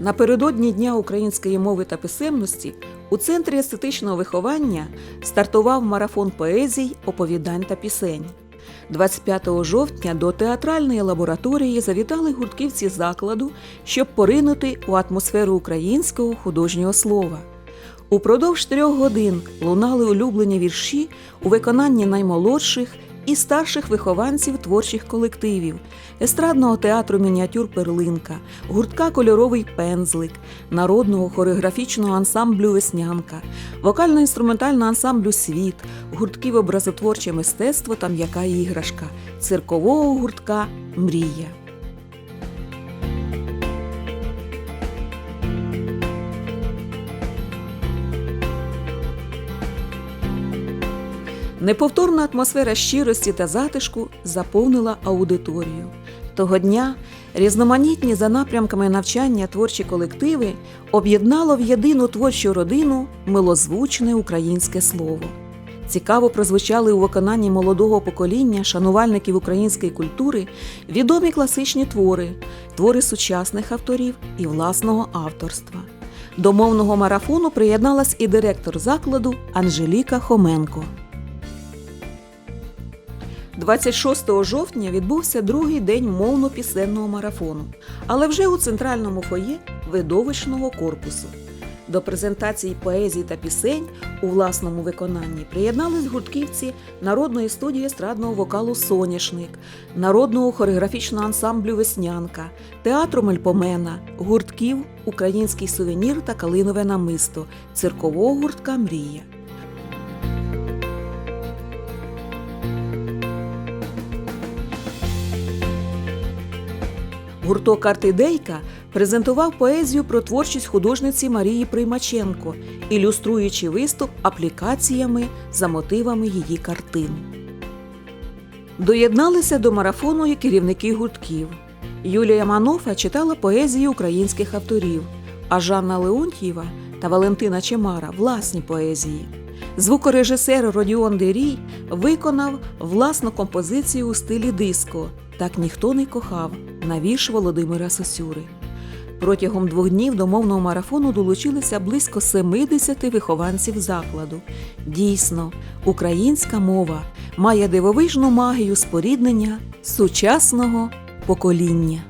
Напередодні Дня української мови та писемності у Центрі естетичного виховання стартував марафон поезій, оповідань та пісень. 25 жовтня до театральної лабораторії завітали гуртківці закладу, щоб поринути у атмосферу українського художнього слова. Упродовж трьох годин лунали улюблені вірші у виконанні наймолодших і старших вихованців творчих колективів, естрадного театру мініатюр Перлинка, гуртка Кольоровий пензлик, народного хореографічного ансамблю Веснянка, вокально-інструментального ансамблю Світ, гуртків образотворче мистецтво та м'яка іграшка, циркового гуртка Мрія. Неповторна атмосфера щирості та затишку заповнила аудиторію. Того дня різноманітні за напрямками навчання творчі колективи об'єднало в єдину творчу родину милозвучне українське слово. Цікаво прозвучали у виконанні молодого покоління шанувальників української культури відомі класичні твори, твори сучасних авторів і власного авторства. До мовного марафону приєдналась і директор закладу Анжеліка Хоменко. 26 жовтня відбувся другий день мовно-пісенного марафону, але вже у центральному фоє видовищного корпусу. До презентації поезій та пісень у власному виконанні приєднались гуртківці народної студії естрадного вокалу Соняшник, народного хореографічного ансамблю Веснянка, театру Мельпомена, гуртків Український сувенір та Калинове намисто, циркового гуртка Мрія. Гурток Артидейка презентував поезію про творчість художниці Марії Приймаченко, ілюструючи виступ аплікаціями за мотивами її картин. Доєдналися до марафону і керівники гуртків. Юлія Манофа читала поезії українських авторів, а Жанна Леонтьєва та Валентина Чемара власні поезії. Звукорежисер Родіон Дерій виконав власну композицію у стилі диско Так ніхто не кохав на вірш Володимира Сосюри. Протягом двох днів до мовного марафону долучилися близько 70 вихованців закладу. Дійсно, українська мова має дивовижну магію споріднення сучасного покоління.